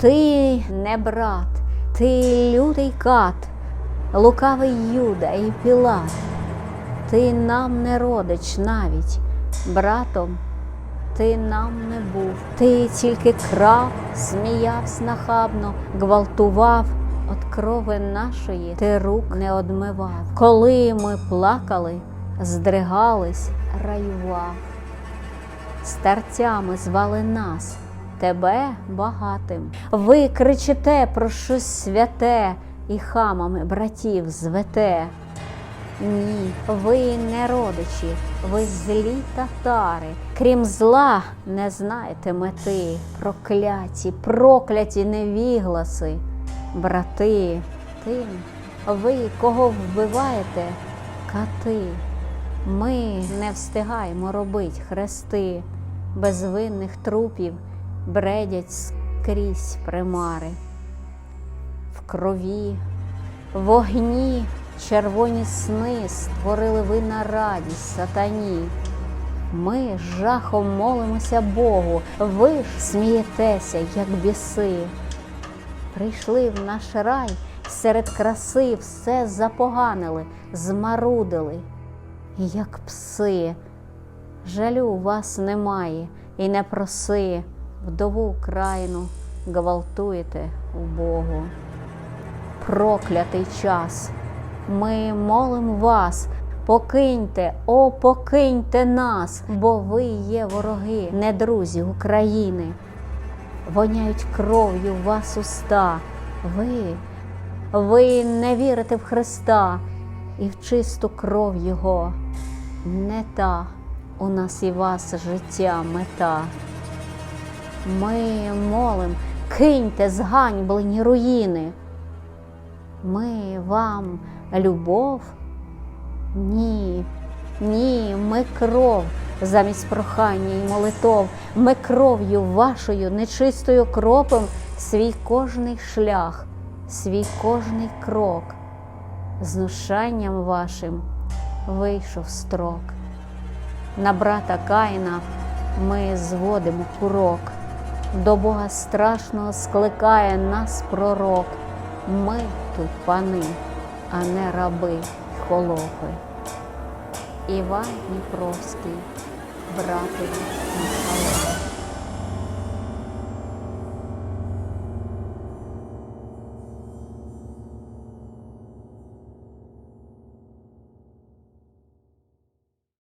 Ти не брат, ти лютий кат, лукавий Юда і Пілат. Ти нам не родич навіть, братом ти нам не був. Ти тільки крав, сміявсь нахабно, гвалтував. От крови нашої ти рук не одмивав. Коли ми плакали, здригались, раював. Старцями звали нас, тебе багатим. Ви кричите про щось святе і хамами братів звете. Ні, ви не родичі, ви злі татари. Крім зла, не знаєте мети, прокляті, прокляті невігласи, брати, тим, ви кого вбиваєте, кати. Ми не встигаємо робить хрести, безвинних трупів бредять скрізь примари. В крові, в огні червоні сни створили ви на радість сатані. Ми жахом молимося Богу, ви ж смієтеся, як біси. Прийшли в наш рай, серед краси все запоганили, змарудили, як пси. Жалю вас немає, і не проси, вдову Україну гвалтуєте у Богу. Проклятий час. Ми молимо вас, покиньте, о, покиньте нас, бо ви є вороги, не друзі України. Воняють кров'ю вас уста. Ви, ви не вірите в Христа і в чисту кров Його. Не та у нас і вас життя мета. Ми молим, киньте зганьблені руїни. Ми вам любов? Ні, ні, ми кров замість прохання і молитов. Ми кров'ю вашою нечистою кропом свій кожний шлях, свій кожний крок. Знушанням вашим вийшов строк. На брата Каїна ми зводимо курок. До Бога страшного скликає нас пророк. Ми тут пани, а не раби холопи. Іван Дніпровський, братові Михайло.